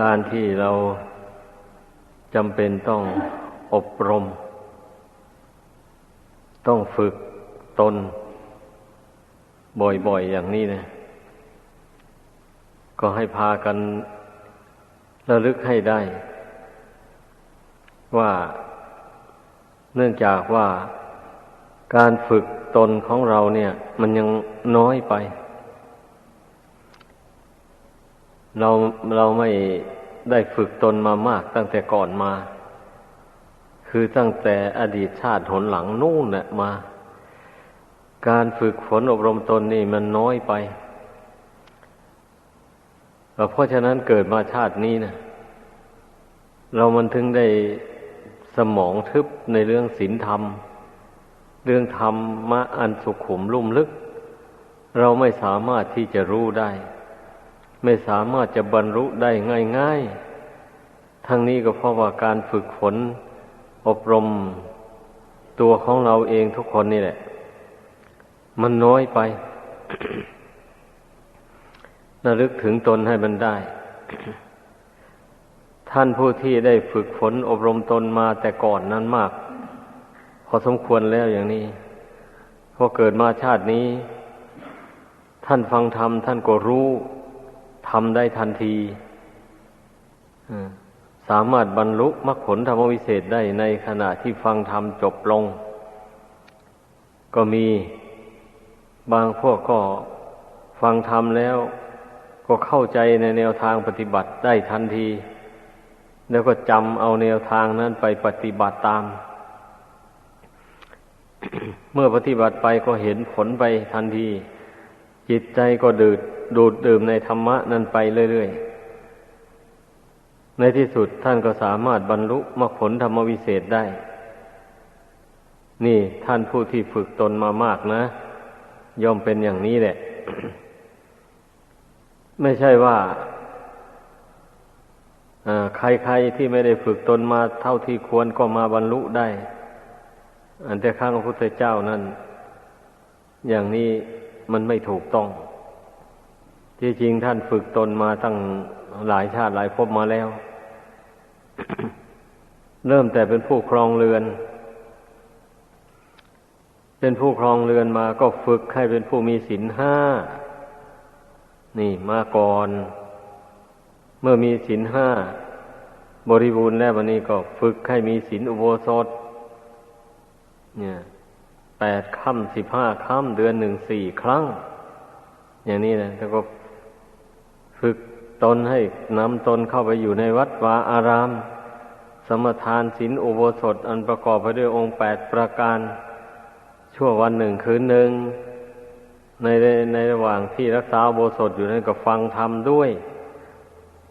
การที่เราจำเป็นต้องอบรม ต้องฝึกตน บ่อยๆอย่างนี้นะ ก็ให้พากันระลึกให้ได้ ว่าเนื่องจากว่าการฝึกตนของเราเนี่ย มันยังน้อยไป เราเราไม่ได้ฝึกตนมามากตั้งแต่ก่อนมา คือตั้งแต่อดีตชาติหนหลังนู่นแหละมา การฝึกฝนอบรมตนนี่มันน้อยไป เพราะฉะนั้นเกิดมาชาตินี้นะเรามันถึงได้สมองทึบในเรื่องศีลธรรม เรื่องธรรมมะอันสุขุมลุ่มลึก เราไม่สามารถที่จะรู้ได้ ไม่สามารถจะบรรลุได้ง่ายๆ ทั้งนี้ก็เพราะว่าการฝึกฝน อบรมตัวของเราเองทุกคนนี่แหละ มันน้อยไป ระลึกถึงตนให้มันได้ ท่านผู้ที่ได้ฝึกฝนอบรมตนมาแต่ก่อนนั้นมาก พอสมควรแล้วอย่างนี้พอเกิดมาชาตินี้ ท่านฟังธรรมท่านก็รู้ำได้ทันทีสามารถบรรลุมรรคผลธรรมวิเศษได้ในขณะที่ฟังธรรมจบลง ก็มีบางพวกก็ฟังธรรมแล้ว ก็เข้าใจในแนวทางปฏิบัติได้ทันที แล้วก็จำเอาแนวทางนั้นไปปฏิบัติตาม เมื่อปฏิบัติไปก็เห็นผลไปทันที จิตใจก็ดูด ดูดดื่มในธรรมะนั้นไปเรื่อยๆ ในที่สุดท่านก็สามารถบรรลุมรรคผลธรรมวิเศษได้ นี่ท่านผู้ที่ฝึกตนมามากนะ ย่อมเป็นอย่างนี้แหละ ไม่ใช่ว่าใครๆที่ไม่ได้ฝึกตนมาเท่าที่ควรก็มาบรรลุได้ อันแต่ข้างพระพุทธเจ้านั้น อย่างนี้มันไม่ถูกต้อง ที่จริงท่านฝึกตนมาตั้งหลายชาติหลายภพมาแล้ว เริ่มแต่เป็นผู้ครองเรือน เป็นผู้ครองเรือนมาก็ฝึกให้เป็นผู้มีศีลห้า นี่มาก่อน เมื่อมีศีลห้าบริบูรณ์แล้ววันนี้ก็ฝึกให้มีศีลอุโบสถ เนี่ยแปดค่ำสิบห้าค่ำเดือนหนึ่งสี่ครั้ง อย่างนี้นะแล้วก็ ฝึกตนให้นำตนเข้าไปอยู่ในวัดวาอาราม สมทานศีลอุโบสถอันประกอบไปด้วยองค์แปดประการ ชั่ววันหนึ่งคืนหนึ่ง ในในระหว่างที่รักษาโบสถอยู่นั้นก็ฟังธรรมด้วย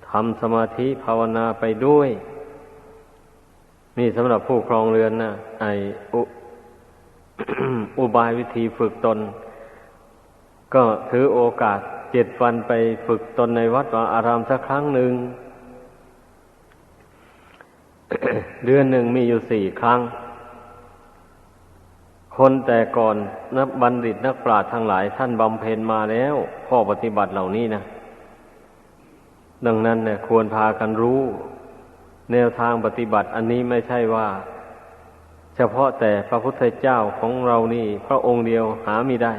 ทำสมาธิภาวนาไปด้วยนี่สำหรับผู้ครองเรือนนะไออุอุบายวิธีฝึกตน ก็ถือโอกาส เจ็ดวันไปฝึกตนในวัดวาอารามสักครั้งหนึ่ง เดือนหนึ่งมีอยู่สี่ครั้ง คนแต่ก่อนนักบัณฑิตนักปราชญ์ทั้งหลายท่านบำเพ็ญมาแล้ว ข้อปฏิบัติเหล่านี้นะ ดังนั้นเนี่ยควรพากันรู้ แนวทางปฏิบัติอันนี้ไม่ใช่ว่า เฉพาะแต่พระพุทธเจ้าของเรานี่ พระองค์เดียวหาไม่ได้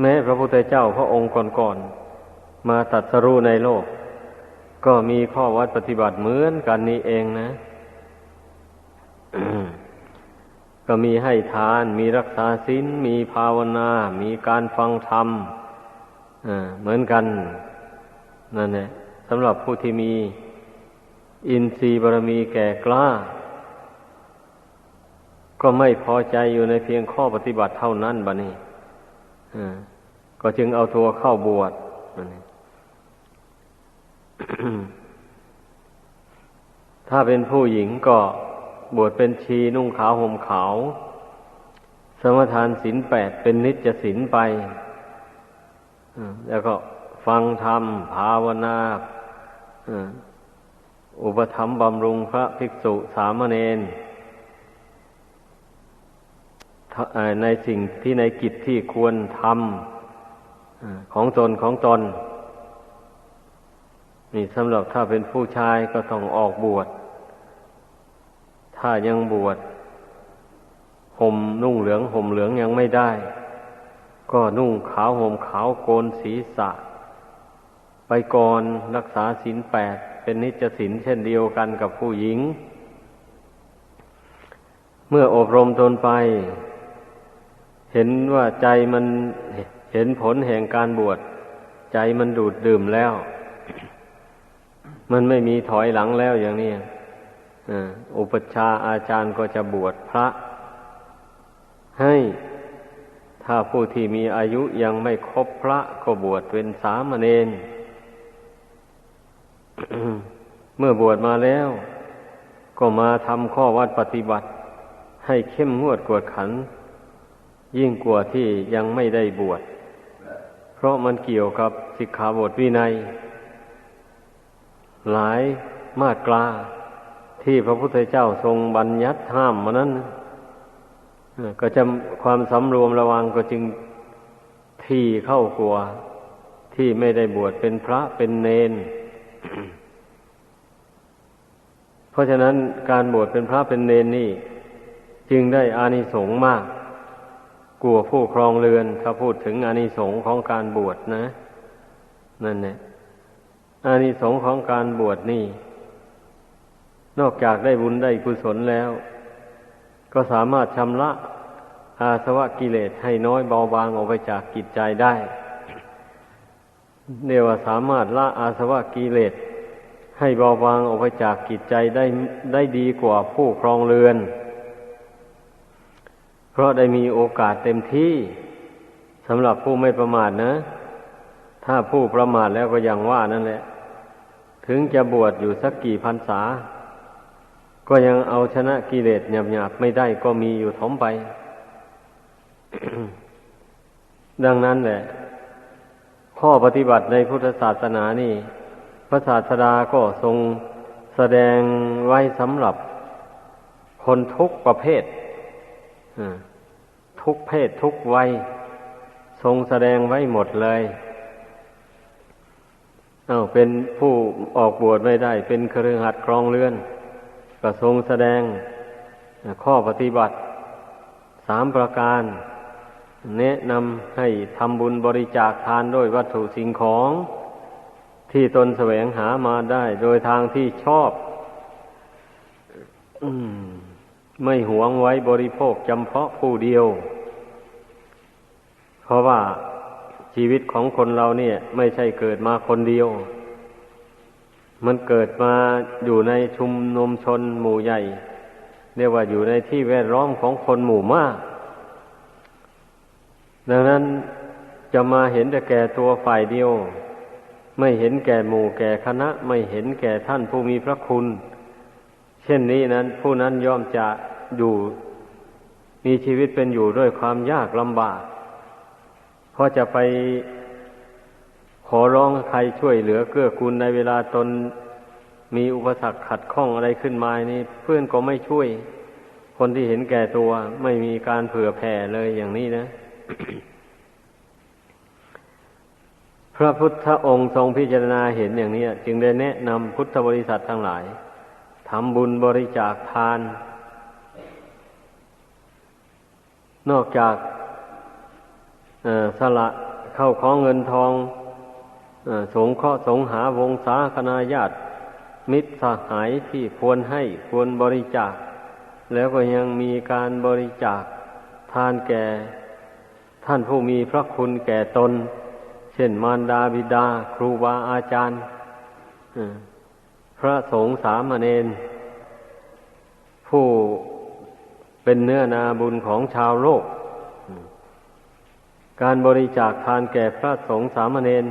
แม้พระพุทธเจ้าพระองค์ก่อนๆมาตัดสรู้ในโลก ก็มีข้อวัดปฏิบัติเหมือนกันนี้เองนะก็มีให้ทาน มีรักษาศีลมีภาวนา มีการฟังธรรมเหมือนกันนั่นแหละสำหรับผู้ที่มีอินทรีย์บารมีแก่กล้า ก็ไม่พอใจอยู่ในเพียงข้อปฏิบัติเท่านั้นบะนี่ ก็จึงเอาตัวเข้าบวชถ้าเป็นผู้หญิงก็บวชเป็นชีนุ่งขาวห่มขาว สมทานศีลแปดเป็นนิจศีลไป แล้วก็ฟังธรรม ภาวนาอุปธรรมบำรุงพระภิกษุสามเณร ในสิ่งที่ในกิจที่ควรทำของตนของตน นี่สำหรับถ้าเป็นผู้ชายก็ต้องออกบวช ถ้ายังบวชห่มนุ่งเหลืองห่มเหลืองยังไม่ได้ ก็นุ่งขาวห่มขาวโกนศีรษะ ไปก่อนรักษาศีลแปดเป็นนิจศีลเช่นเดียวกันกับผู้หญิง เมื่ออบรมตนไป เห็นว่าใจมันเห็นผลแห่งการบวช ใจมันดูดดื่มแล้ว มันไม่มีถอยหลังแล้วอย่างนี้อุปชาอาจารย์ก็จะบวชพระ ให้ถ้าผู้ที่มีอายุยังไม่ครบพระก็บวชเป็นสามเณรเมื่อบวชมาแล้ว ก็มาทำข้อวัดปฏิบัติ ให้เข้มงวดกวดขัน ยิ่งกว่าที่ยังไม่ได้บวช เพราะมันเกี่ยวกับสิกขาบทวินัย หลายมาตราที่พระพุทธเจ้าทรงบัญญัติห้ามมานั้น ก็จะความสำรวมระวังก็จึงที่เข้ากลัวที่ไม่ได้บวชเป็นพระเป็นเนน เพราะฉะนั้นการบวชเป็นพระเป็นเนนนี่ จึงได้อานิสงส์มาก กลัวผู้ครองเรือน ถ้าพูดถึงอานิสงส์ของการบวชนะ นั่นแหละอานิสงส์ของการบวชนี่ นอกจากได้บุญได้กุศลแล้ว ก็สามารถชำระอาสวะกิเลสให้น้อยเบาบางออกไปจากกิจใจได้เรียกว่าสามารถละอาสวะกิเลสให้เบาบางออกไปจากกิจใจได้ได้ดีกว่าผู้ครองเรือน เพราะได้มีโอกาสเต็มที่สำหรับผู้ไม่ประมาทนะ ถ้าผู้ประมาทแล้วก็ยังว่านั่นแหละ ถึงจะบวชอยู่สักกี่พรรษา ก็ยังเอาชนะกิเลสหยาบๆไม่ได้ก็มีอยู่ถมไป ดังนั้นแหละ ข้อปฏิบัติในพุทธศาสนานี่ พระศาสดาก็ทรงแสดงไว้สำหรับคนทุกประเภท อ ทุกเพศทุกวัยทรงแสดงไว้หมดเลย เอาเป็นผู้ออกบวชไม่ได้ เป็นเครือหัดครองเรือนก็ทรงแสดงข้อปฏิบัติสามประการ แนะนำให้ทำบุญบริจาคทานด้วยวัตถุสิ่งของ ที่ตนแสวงหามาได้ โดยทางที่ชอบอมไม่หวงไว้บริโภคจำเพาะผู้เดียว เพราะว่าชีวิตของคนเราเนี่ย ไม่ใช่เกิดมาคนเดียว มันเกิดมาอยู่ในชุมนุมชนหมู่ใหญ่ เรียกว่าอยู่ในที่แวดล้อมของคนหมู่มาก ดังนั้นจะมาเห็นแต่แก่ตัวฝ่ายเดียว ไม่เห็นแก่หมู่แก่คณะ ไม่เห็นแก่ท่านผู้มีพระคุณ เช่นนี้นั้น ผู้นั้นย่อมจะอยู่มีชีวิตเป็นอยู่ด้วยความยากลำบาก เพราะจะไปขอร้องใครช่วยเหลือเกื้อกูลในเวลาตนมีอุปสรรคขัดข้องอะไรขึ้นมานี่ เพื่อนก็ไม่ช่วย คนที่เห็นแก่ตัวไม่มีการเผื่อแผ่เลยอย่างนี้นะ พระพุทธองค์ทรงพิจารณาเห็นอย่างนี้จึงได้แนะนำพุทธบริษัททั้งหลายทำบุญบริจาคทาน นอกจาก สละเข้าของเงินทองสงเคราะห์สงหาวงศาคณาญาติ มิตรสหายที่ควรให้ควรบริจาค แล้วก็ยังมีการบริจาคทานแก่ ท่านผู้มีพระคุณแก่ตน เช่นมารดาบิดา ครูบาอาจารย์พระสงฆ์สามเณรผู้เป็นเนื้อนาบุญของชาวโลก การบริจาคทานแก่พระสงฆ์สามเณร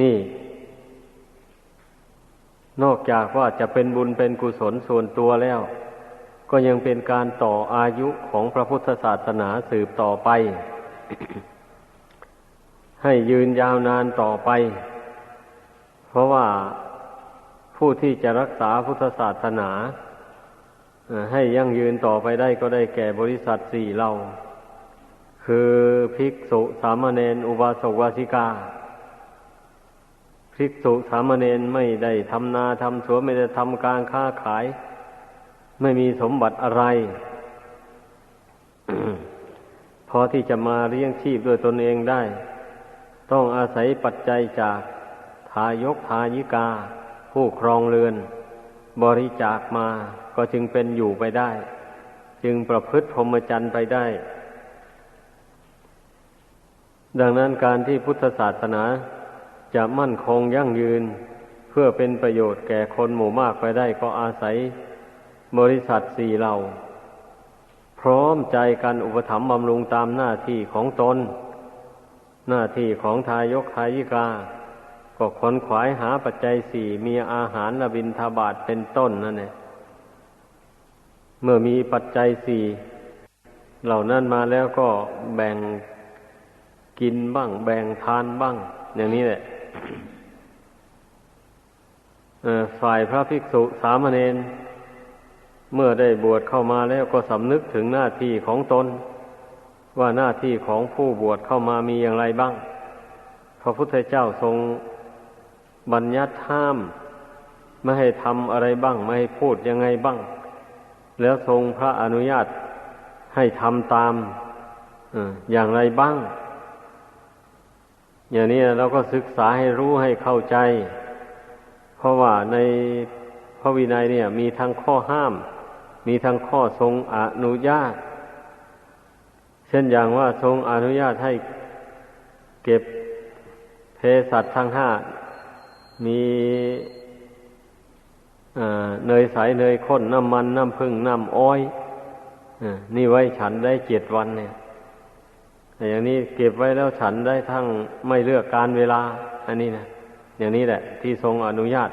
นี่ นอกจากว่าจะเป็นบุญเป็นกุศลส่วนตัวแล้ว ก็ยังเป็นการต่ออายุของพระพุทธศาสนาสืบต่อไป ให้ยืนยาวนานต่อไป เพราะว่าผู้ที่จะรักษาพุทธศาสนาให้ยั่งยืนต่อไปได้ก็ได้แก่บริษัทสี่เรา คือภิกษุสามเณรอุบาสกวาสิกา ภิกษุสามเณรไม่ได้ทำนาทำสวนไม่ได้ทำการค้าขาย ไม่มีสมบัติอะไร พอที่จะมาเลี้ยงชีพด้วยตนเองได้ ต้องอาศัยปัจจัยจากทายกทายิกา ผู้ครองเรือน บริจาคมาก็จึงเป็นอยู่ไปได้ จึงประพฤติพรหมจรรย์ไปได้ ดังนั้นการที่พุทธศาสนาจะมั่นคงยั่งยืน เพื่อเป็นประโยชน์แก่คนหมู่มากไปได้ก็อาศัย บริษัทสี่เหล่า พร้อมใจกันอุปถัมภ์บำรุงตามหน้าที่ของตน หน้าที่ของทายกทายิกา ก็ขนขวายหาปัจจัยสี่มีอาหารละบินทบาทเป็นต้นนั่นเองเมื่อมีปัจจัยสี่เหล่านั้นมาแล้วก็แบ่ง กินบ้าง แบ่งทานบ้าง อย่างนี้แหละฝ่ายพระภิกษุสามเณรเมื่อได้บวชเข้ามาแล้วก็สำนึกถึงหน้าที่ของตน ว่าหน้าที่ของผู้บวชเข้ามามีอย่างไรบ้าง พระพุทธเจ้าทรงบัญญัติห้าม ไม่ให้ทำอะไรบ้าง ไม่ให้พูดยังไงบ้าง แล้วทรงพระอนุญาตให้ทำตามอย่างไรบ้าง อย่างนี้เราก็ศึกษาให้รู้ให้เข้าใจ เพราะว่าในพระวินัยเนี่ย มีทั้งข้อห้าม มีทั้งข้อทรงอนุญาต เช่นอย่างว่าทรงอนุญาตให้เก็บเพสัตทั้งห้า มีเนยใสเนยข้นน้ำมันน้ำผึ้งน้ำอ้อยนี่ไว้ฉันได้เจ็ดวันเนี่ย อย่างนี้เก็บไว้แล้วฉันได้ทั้งไม่เลือกการเวลา อันนี้นะอย่างนี้แหละ ที่ทรงอนุญาต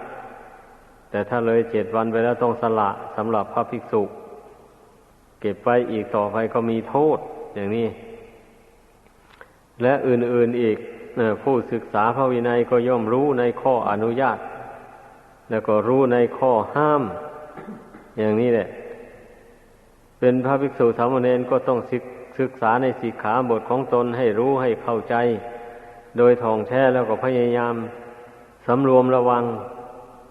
แต่ถ้าเลยเจ็ดวันไปแล้วต้องสละสำหรับพระภิกษุ เก็บไว้อีกต่อไปก็มีโทษ อย่างนี้ และอื่นๆอีกผู้ศึกษาพระวินัยก็ย่อมรู้ในข้ออนุญาต แล้วก็รู้ในข้อห้าม อย่างนี้แหละ เป็นพระภิกษุสามเณรก็ต้องศึก ศึกษาในสีขาบทของตนให้รู้ให้เข้าใจ โดยท่องแท้แล้วก็พยายามสำรวมระวัง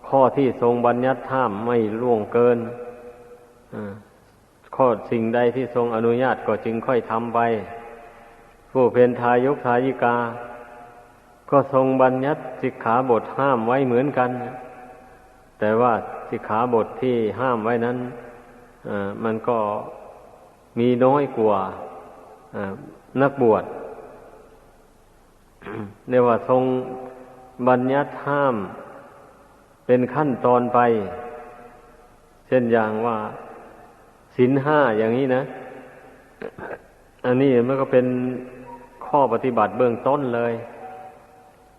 ข้อที่ทรงบัญญัติห้ามไม่ล่วงเกินข้อสิ่งใดที่ทรงอนุญาตก็จึงค่อยทำไป ผู้เป็นทายกทายิกา ก็ทรงบัญญัติสิกขาบทห้ามไว้เหมือนกัน แต่ว่าสิกขาบทที่ห้ามไว้นั้นมันก็มีน้อยกว่า นักบวชเรียกว่าทรงบัญญัติห้ามเป็นขั้นตอนไป เช่นอย่างว่าศีลห้าอย่างนี้นะ อันนี้มันก็เป็นข้อปฏิบัติเบื้องต้นเลย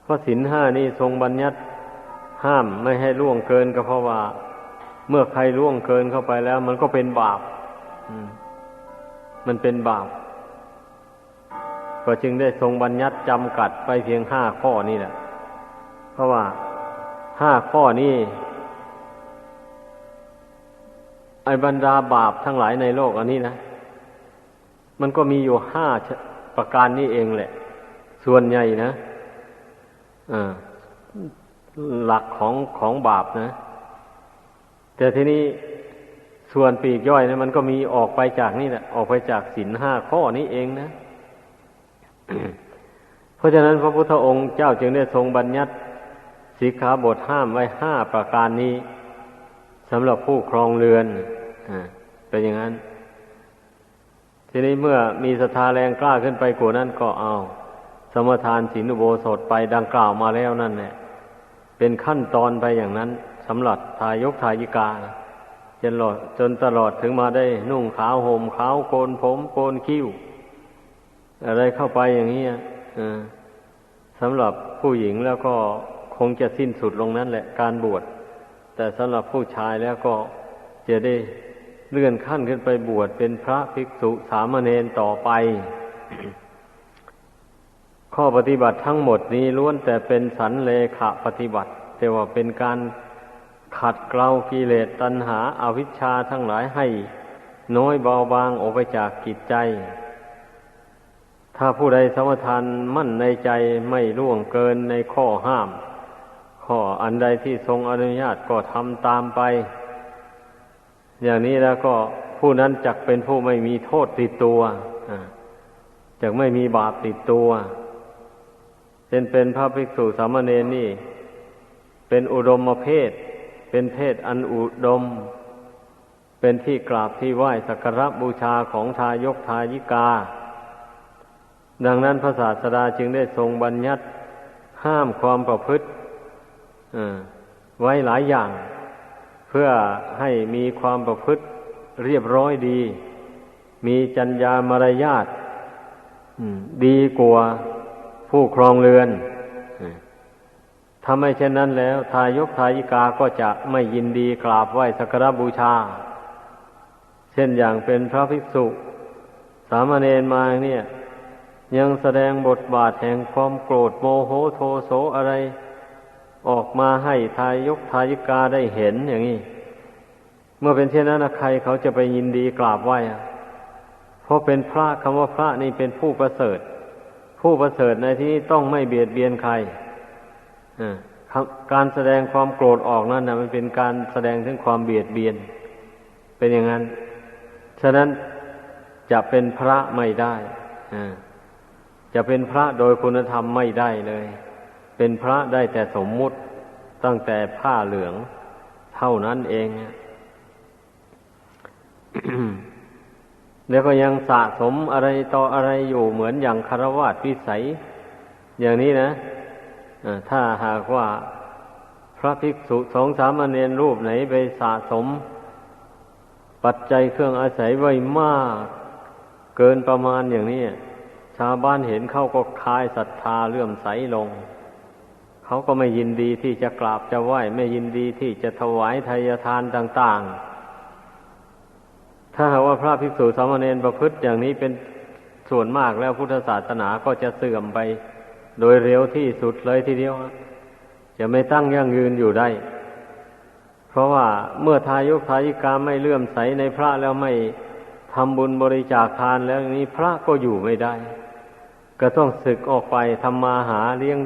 เพราะศีลห้านี่ทรงบัญญัติห้ามไม่ให้ล่วงเกินก็เพราะว่า เมื่อใครล่วงเกินเข้าไปแล้ว มันก็เป็นบาปมันเป็นบาป ก็จึงได้ทรงบัญญัติจำกัดไปเพียงห้าข้อนี่แหละ เพราะว่าห้าข้อนี้ไอ้บรรดาบาปทั้งหลายในโลกอันนี้นะ มันก็มีอยู่ห้าประการนี้เองแหละ ส่วนใหญ่นะหลักของของบาปนะ แต่ทีนี้ส่วนปีกย่อยเนะมันก็มีออกไปจากนี่แหละ ออกไปจากศีลห้าข้อนี้เองนะ เพราะฉะนั้นพระพุทธองค์เจ้าจึงได้ทรงบัญญัติสิกขาบทห้ามไว้ห้าประการนี้สำหรับผู้ครองเรือนเป็นอย่างนั้น ทีนี้เมื่อมีศรัทธาแรงกล้าขึ้นไปกว่านั้นก็เอา สมทานศีลอุโบสถไปดังกล่าวมาแล้วนั่นแหละเป็นขั้นตอนไปอย่างนั้นสำหรับทายกทายิกาจนหลอดจนตลอดถึงมาได้นุ่งขาวห่มขาวโกนผมโกนคิ้ว อะไรเข้าไปอย่างนี้สำหรับผู้หญิงแล้วก็คงจะสิ้นสุดลงนั้นแหละการบวช แต่สำหรับผู้ชายแล้วก็จะได้เลื่อนขั้นขึ้นไปบวชเป็นพระภิกษุสามเณรต่อไป ข้อปฏิบัติทั้งหมดนี้ล้วนแต่เป็นสันเลขะปฏิบัติ แต่ว่าเป็นการขัดเกลากิเลสตัณหาอาวิชชาทั้งหลายให้น้อยเบาบางออกไปจากกิจใจ ถ้าผู้ใดสมทานมั่นในใจไม่ล่วงเกินในข้อห้าม ข้ออันใดที่ทรงอนุญาตก็ทำตามไป อย่างนี้แล้วก็ผู้นั้นจักเป็นผู้ไม่มีโทษติดตัวจักไม่มีบาปติดตัวเช่นเป็นพระภิกษุสามเณรนี่ เป็นอุดมเพศ เป็นเพศอันอุดม เป็นที่กราบที่ไหว้สักการะบูชาของทายกทายิกา ดังนั้นพระศาสดาจึงได้ทรงบัญญัติห้ามความประพฤติไว้หลายอย่าง เพื่อให้มีความประพฤติเรียบร้อยดี มีจัญญามารยาทดีกว่าผู้ครองเรือนถ้าไม่เช่นนั้นแล้ว ทายกทายิกาก็จะไม่ยินดีกราบไหว้สักการบูชา เช่นอย่างเป็นพระภิกษุ สามเณรมาเนี่ย ยังแสดงบทบาทแห่งความโกรธโมโหโทโสอะไร ออกมาให้ทายกทายิกาได้เห็นอย่างนี้ เมื่อเป็นเช่นนั้นใครเขาจะไปยินดีกราบไหว้เพราะเป็นพระคำว่าพระนี่เป็นผู้ประเสริฐ ผู้ประเสริฐในที่นี้ต้องไม่เบียดเบียนใครการแสดงความโกรธออกนั่นนะมันเป็นการแสดงถึงความเบียดเบียน เป็นอย่างนั้น ฉะนั้นจะเป็นพระไม่ได้ จะเป็นพระโดยคุณธรรมไม่ได้เลย เป็นพระได้แต่สมมุติตั้งแต่ผ้าเหลืองเท่านั้นเองแล้วก็ยังสะสมอะไรต่ออะไรอยู่เหมือนอย่างคารวะวิสัย อย่างนี้นะถ้าหากว่าพระภิกษุสองสามเณรรูปไหนไปสะสม ปัจจัยเครื่องอาศัยไว้มาก เกินประมาณอย่างนี้ ชาวบ้านเห็นเขาก็คลายศรัทธาเลื่อมใสลง เขาก็ไม่ยินดีที่จะกราบจะไหว้ไม่ยินดีที่จะถวายทายทานต่าง ๆ ถ้าหากว่าพระภิกษุสามเณรประพฤติอย่างนี้เป็นส่วนมากแล้วพุทธศาสนาก็จะเสื่อมไป โดยเร็วที่สุดเลยทีเดียว จะไม่ตั้งยั่งยืนอยู่ได้ เพราะว่าเมื่อทายกทายิกาไม่เลื่อมใสในพระแล้วไม่ทำบุญบริจาคทานแล้วนี้พระก็อยู่ไม่ได้ ก็ต้องศึกออกไปทำมาหาเลี้ยง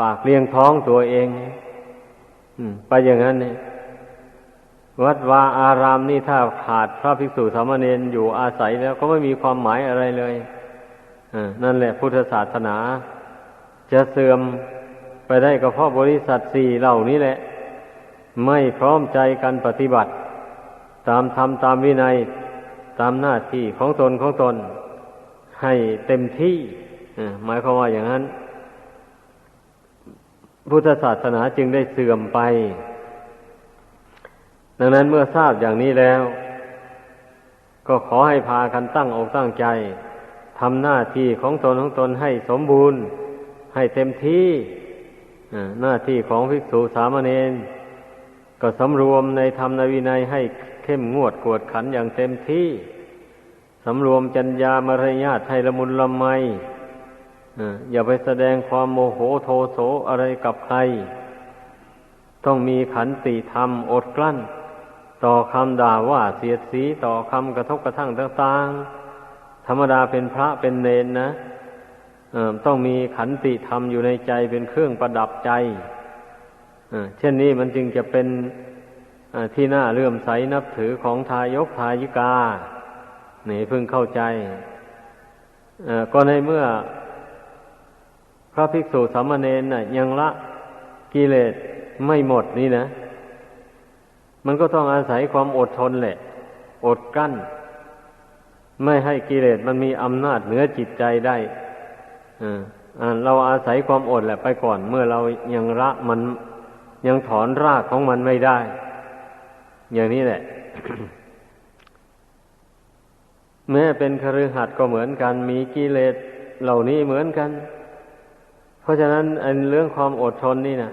ปากเลี้ยงท้องตัวเองไปอย่างนั้นเนี่ยวัดวาอารามนี่ถ้าขาดพระภิกษุสามเณรอยู่อาศัยแล้วก็ไม่มีความหมายอะไรเลยนั่นแหละพุทธศาสนา จะเสื่อมไปได้ก็เพราะบริษัทสี่เหล่านี้แหละ ไม่พร้อมใจกันปฏิบัติ ตามธรรมตามวินัย ตามหน้าที่ของตนของตน ให้เต็มที่หมายความว่าอย่างนั้น พุทธศาสนาจึงได้เสื่อมไป ดังนั้นเมื่อทราบอย่างนี้แล้ว ก็ขอให้พากันตั้งอกตั้งใจทำหน้าที่ของตนของตนให้สมบูรณ์ ให้เต็มที่หน้าที่ของภิกษุสามเณรก็สำรวมในธรรมนวินัยให้เข้มงวดกวดขันอย่างเต็มที่ สำรวมจัญญามารยาทให้ละมุนละไมอย่าไปแสดงความโมโหโทโสอะไรกับใคร ต้องมีขันติธรรมอดกลั้น ต่อคำด่าว่าเสียดสีต่อคำกระทบกระทั่งต่างๆ ธรรมดาเป็นพระเป็นเนนนะต้องมีขันติธรรมอยู่ในใจเป็นเครื่องประดับใจเช่นนี้มันจึงจะเป็นที่น่าเลื่อมใสนับถือของทายกทายิกา นี่พึงเข้าใจก็ในเมื่อ พระภิกษุสามเณรยังละกิเลสไม่หมดนี่นะ มันก็ต้องอาศัยความอดทนแหละ อดกั้น ไม่ให้กิเลสมันมีอำนาจเหนือจิตใจได้เราอาศัยความอดแหละไปก่อน เมื่อเรายังละมันยังถอนรากของมันไม่ได้ อย่างนี้แหละ แม้เป็นคฤหัสถ์ก็เหมือนกัน มีกิเลสเหล่านี้เหมือนกัน เพราะฉะนั้นอันเรื่องความอดทนนี่นะ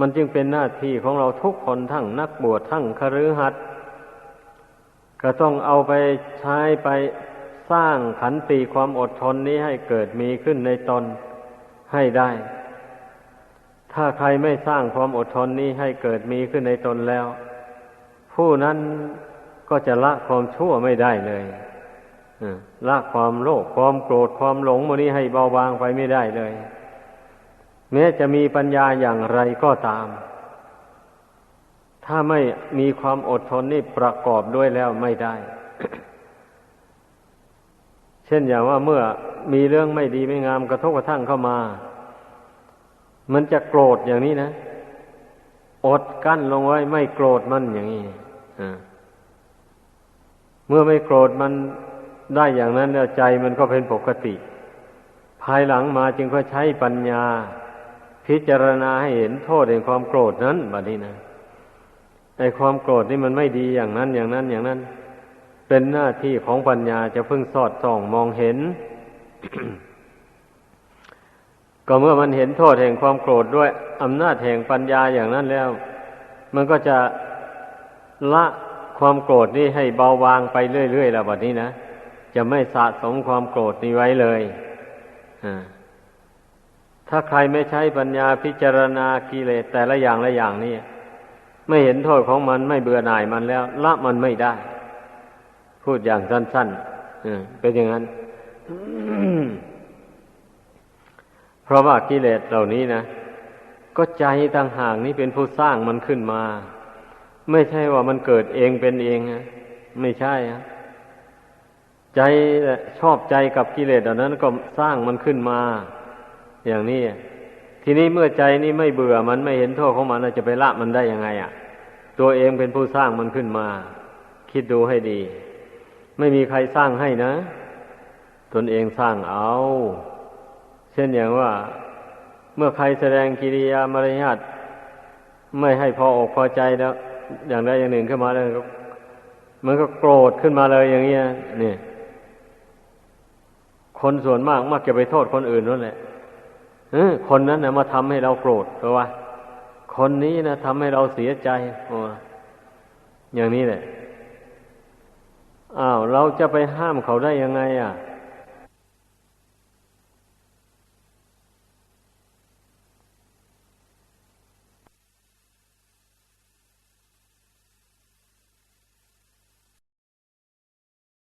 มันจึงเป็นหน้าที่ของเราทุกคนทั้งนักบวชทั้งคฤหัสถ์ก็ต้องเอาไปใช้ไปสร้างขันติความอดทนนี้ให้เกิดมีขึ้นในตนให้ได้ ถ้าใครไม่สร้างความอดทนนี้ให้เกิดมีขึ้นในตนแล้ว ผู้นั้น ก็จะละความชั่วไม่ได้เลยละความโลภความโกรธความหลงมันนี้ให้เบาบางไปไม่ได้เลย แม้จะมีปัญญาอย่างไรก็ตาม ถ้าไม่มีความอดทนนี่ประกอบด้วยแล้วไม่ได้ เช่นอย่างว่าเมื่อมีเรื่องไม่ดีไม่งามกระทบกระทั่งเข้ามา มันจะโกรธอย่างนี้นะ อดกั้นลงไว้ไม่โกรธมันอย่างนี้อ่า เมื่อไม่โกรธมันได้อย่างนั้นแล้วใจมันก็เป็นปกติ ภายหลังมาจึงก็ใช้ปัญญา พิจารณาให้เห็นโทษแห่งความโกรธนั้นบัดนี้นะไอ้ความโกรธนี่มันไม่ดีอย่างนั้นอย่างนั้นอย่างนั้น เป็นหน้าที่ของปัญญาจะเพิ่งสอดส่องมองเห็น ก็เมื่อมันเห็นโทษแห่งความโกรธด้วยอำนาจแห่งปัญญาอย่างนั้นแล้ว มันก็จะละ ความโกรธนี่ให้เบาบางไปเรื่อยๆแล้วแบบนี้นะจะไม่สะสมความโกรธนี้ไว้เลยถ้าใครไม่ใช้ปัญญาพิจารณากิเลสแต่ละอย่างละอย่างนี่ไม่เห็นโทษของมันไม่เบื่อหน่ายมันแล้ว ละมันไม่ได้ พูดอย่างสั้นๆเป็นอย่างนั้นเพราะว่ากิเลสเหล่านี้นะก็ใจต่างหากนี้เป็นผู้สร้างมันขึ้นมา ไม่ใช่ว่ามันเกิดเองเป็นเองนะไม่ใช่ะใจชอบใจกับกิเลสเหล่านั้นก็สร้างมันขึ้นมา อย่างนี้ทีนี้เมื่อใจนี้ไม่เบื่อมันไม่เห็นโทษของมันจะไปละมันได้ยังไงอะ ตัวเองเป็นผู้สร้างมันขึ้นมา คิดดูให้ดี ไม่มีใครสร้างให้นะ ตนเองสร้างเอา เช่นอย่างว่า เมื่อใครแสดงกิริยามารยาทไม่ให้พออกพอใจแล้ว อย่างใดอย่างหนึ่งขึ้นมาแล้วมันก็โกรธขึ้นมาเลยอย่างเงี้ยนี่คนส่วนมากมักจะไปโทษคนอื่นนั่นแหละเออคนนั้นนะมาทำให้เราโกรธเพราะว่า คนนี้นะทำให้เราเสียใจโอ้อย่างนี้แหละอ้าวเราจะไปห้ามเขาได้ยังไง อะ